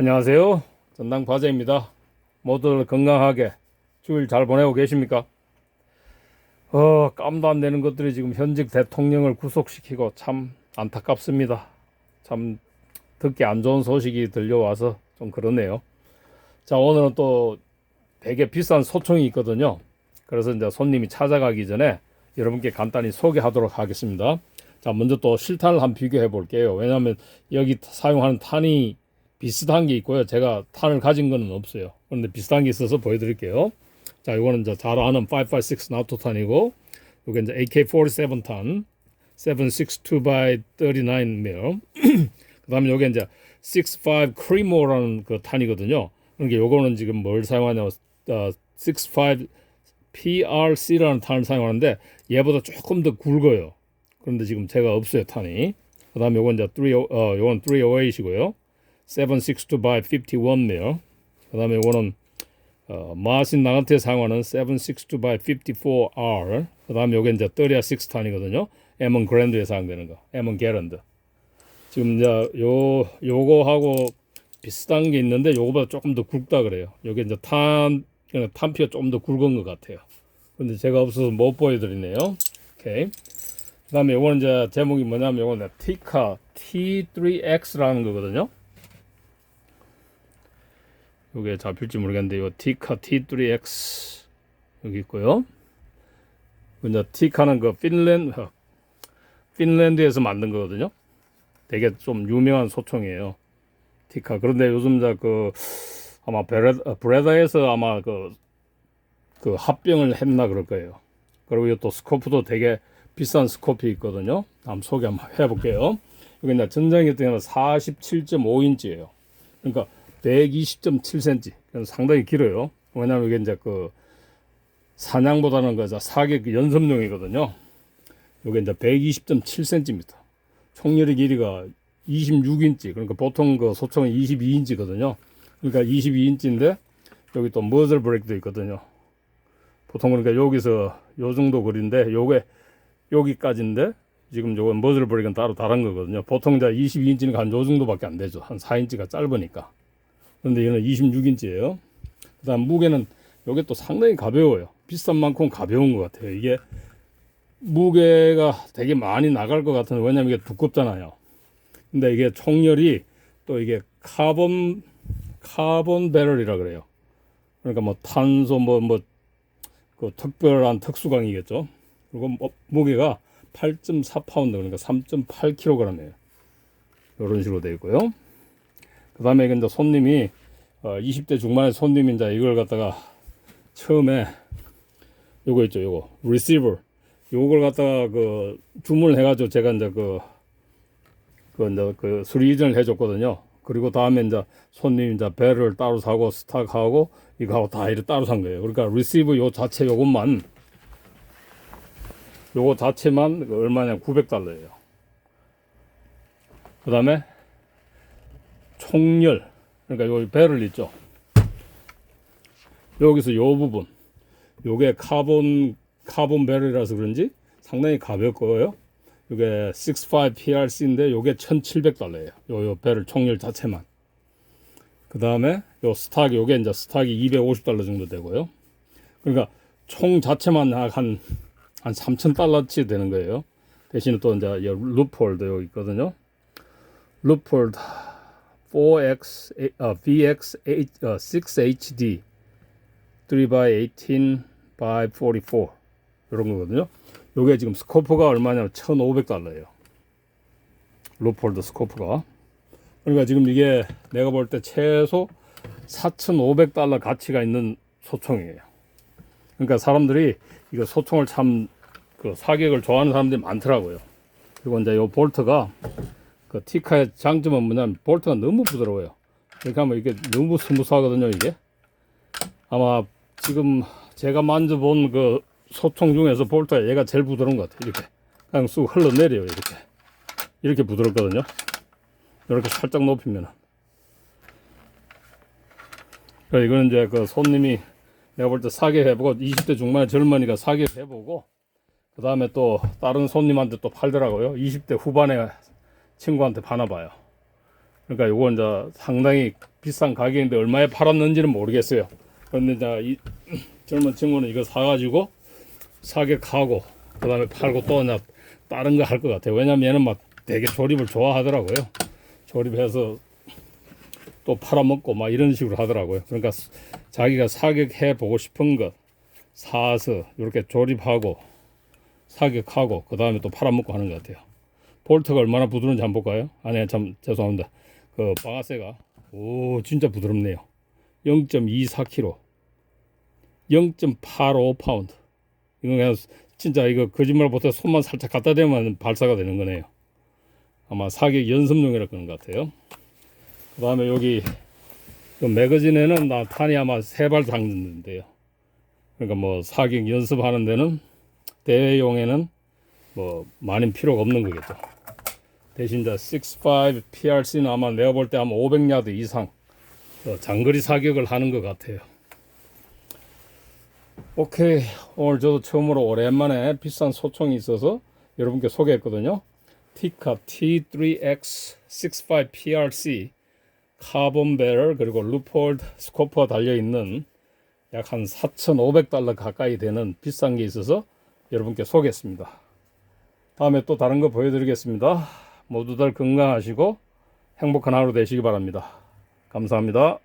안녕하세요. 전당 과제입니다. 모두들 건강하게 주일 잘 보내고 계십니까? 어, 깜도 안 되는 것들이 지금 현직 대통령을 구속시키고 참 안타깝습니다. 참 듣기 안 좋은 소식이 들려와서 좀 그러네요. 자, 오늘은 또 되게 비싼 소총이 있거든요. 그래서 이제 손님이 찾아가기 전에 여러분께 간단히 소개하도록 하겠습니다. 자, 먼저 또 실탄을 한번 비교해 볼게요. 왜냐하면 여기 사용하는 탄이 비슷한 게 있고요. 제가 탄을 가진 거는 없어요. 그런데 비슷한 게 있어서 보여드릴게요. 자, 이거는 이제 잘 아는 556 나토 탄이고, 이게 이제 AK-47 탄, 762 by 39mm. 그 다음에 요게 이제 65 크리모라는 그 탄이거든요. 그러니까 요거는 지금 뭘 사용하냐면, 어, 65 PRC라는 탄을 사용하는데, 얘보다 조금 더 굵어요. 그런데 지금 제가 없어요, 탄이. 그 다음에 요건 이제 3, 어, 요건 308이고요. 762 by 51mm. 그 다음에 요거는 어, 마신 나한테 사용하는 762 by 54R. 그 다음에 요게 이제 36 탄이거든요. M1 그랜드에 사용되는 거. M1 게런드. 지금 이제 요 요거하고 비슷한 게 있는데 요거보다 조금 더 굵다 그래요. 요게 이제 탄 그냥 탄피가 좀더 굵은 것 같아요. 근데 제가 없어서 못 보여드리네요. 오케이. 그 다음에 요거는 이제 제목이 뭐냐면 요거는 티카 T3X라는 거거든요. 요게 잡힐지 모르겠는데 요 티카 T3X 여기 있고요. 이제 티카는 그 핀랜드 핀랜드에서 만든 거거든요. 되게 좀 유명한 소총이에요. 티카. 그런데 요즘 저그 아마 브레, 브레다에서 아마 그, 그 합병을 했나 그럴 거예요. 그리고 이또 스코프도 되게 비싼 스코프 있거든요. 한번 소개 한번 해볼게요. 이게 이제 전장기 때는 47.5인치예요. 그러니까 120.7cm. 그래서 상당히 길어요. 왜냐하면 이게 이제 그 사냥보다는 그 사격 연습용이거든요. 이게 이제 120.7cm입니다. 총열의 길이가 26인치. 그러니까 보통 그 소총은 22인치거든요. 그러니까 22인치인데 여기 또 머즐 브레이크도 있거든요. 보통 그러니까 여기서 요 정도 거리인데 요게 여기까지인데 지금 요건 머즐 브레이크는 따로 다른 거거든요. 보통 이제 22인치는 한 요 정도밖에 안 되죠. 한 4인치가 짧으니까. 그런데 얘는 26인치예요. 그다음 무게는 요게 또 상당히 가벼워요. 비싼 만큼 가벼운 것 같아요. 이게 무게가 되게 많이 나갈 것 같은데 왜냐면 이게 두껍잖아요. 근데 이게 총열이 또 이게 카본 카본 배럴이라 그래요. 그러니까 뭐 탄소 뭐 뭐 그 특별한 특수광이겠죠. 그리고 뭐 무게가 8.4파운드 그러니까 3.8kg이에요. 이런 식으로 되어 있고요. 그 다음에 이제 손님이 어, 20대 중반의 이제 이걸 갖다가 처음에 요거 있죠, 요거 receiver 요걸 갖다가 그 주문을 해가지고 제가 이제 그, 그 이제 그 수리 이전을 해줬거든요. 그리고 다음에 이제 손님 이제 배를 따로 사고 스탁하고 이거하고 다 이렇게 따로 산 거예요. 그러니까 리시브 요 자체 요것만 요거 자체만 그 얼마냐 900달러예요. 그 다음에 총열 그러니까 요 배럴 있죠. 여기서 요 부분 요게 카본 카본 배럴이라서 그런지 상당히 가볍고요. 요게 65 PRC인데 요게 1,700달러예요. 요, 요 배럴 총열 자체만. 그 다음에 요 스탁 요게 이제 스탁이 250달러 정도 되고요. 그러니까 총 자체만 한한 3,000달러치 되는 거예요. 대신에 또 이제 요 루폴도 여기 있거든요. 루폴드 4X 어, VX 8, 어, 6HD 3x18 by 44 이런 거거든요. 요게 지금 스코프가 얼마냐면 1,500달러예요. 루폴드 스코프가. 그러니까 지금 이게 내가 볼 때 최소 4,500달러 가치가 있는 소총이에요. 그러니까 사람들이 이거 소총을 참 그 사격을 좋아하는 사람들이 많더라고요. 그리고 이제 요 볼트가 그 티카의 장점은 뭐냐면 볼트가 너무 부드러워요. 이렇게 하면 이게 너무 스무스하거든요, 이게. 아마 지금 제가 만져본 그 소총 중에서 볼트가 얘가 제일 부드러운 것 같아요. 이렇게. 그냥 쑥 흘러내려요, 이렇게. 이렇게 부드럽거든요. 이렇게 살짝 높이면은. 그래, 이거는 이제 그 손님이 내가 볼 때 사격해보고 20대 중반의 젊은이가 사격해보고 그 다음에 또 다른 손님한테 또 팔더라고요. 20대 후반의 친구한테 파나 봐요. 그러니까 요거 이제 상당히 비싼 가격인데 얼마에 팔았는지는 모르겠어요. 그런데 이제 이 젊은 친구는 이거 사가지고 사격하고 그 다음에 팔고 또 그냥 다른 거 할 것 같아요. 왜냐면 얘는 막 되게 조립을 좋아하더라고요. 조립해서 또 팔아먹고 막 이런 식으로 하더라고요. 그러니까 스- 자기가 사격해 보고 싶은 것 사서 이렇게 조립하고 사격하고 그 다음에 또 팔아먹고 하는 것 같아요. 볼트가 얼마나 부드러운지 한번 볼까요? 아니 참 죄송합니다. 그 방아쇠가 오 진짜 부드럽네요. 0.24kg, 0.85 파운드. 이거 그냥 진짜 이거 거짓말 못해 손만 살짝 갖다 대면 발사가 되는 거네요. 아마 사격 연습용이라 그런 것 같아요. 그 다음에 여기 그 매거진에는 나 탄이 아마 세발 담는데요. 그러니까 뭐 사격 연습하는 데는 대회용에는 뭐 많이 필요가 없는 거겠죠. 대신 이제 65 PRC는 아마 내가 볼 때 아마 500야드 이상 어, 장거리 사격을 하는 것 같아요. 오케이 오늘 저도 처음으로 오랜만에 비싼 소총이 있어서 여러분께 소개했거든요. 티카 T3X 65 PRC 카본 배럴 그리고 루폴드 스코프가 달려 있는 약 한 4,500달러 가까이 되는 비싼 게 있어서 여러분께 소개했습니다. 다음에 또 다른 거 보여드리겠습니다. 모두들 건강하시고 행복한 하루 되시기 바랍니다. 감사합니다.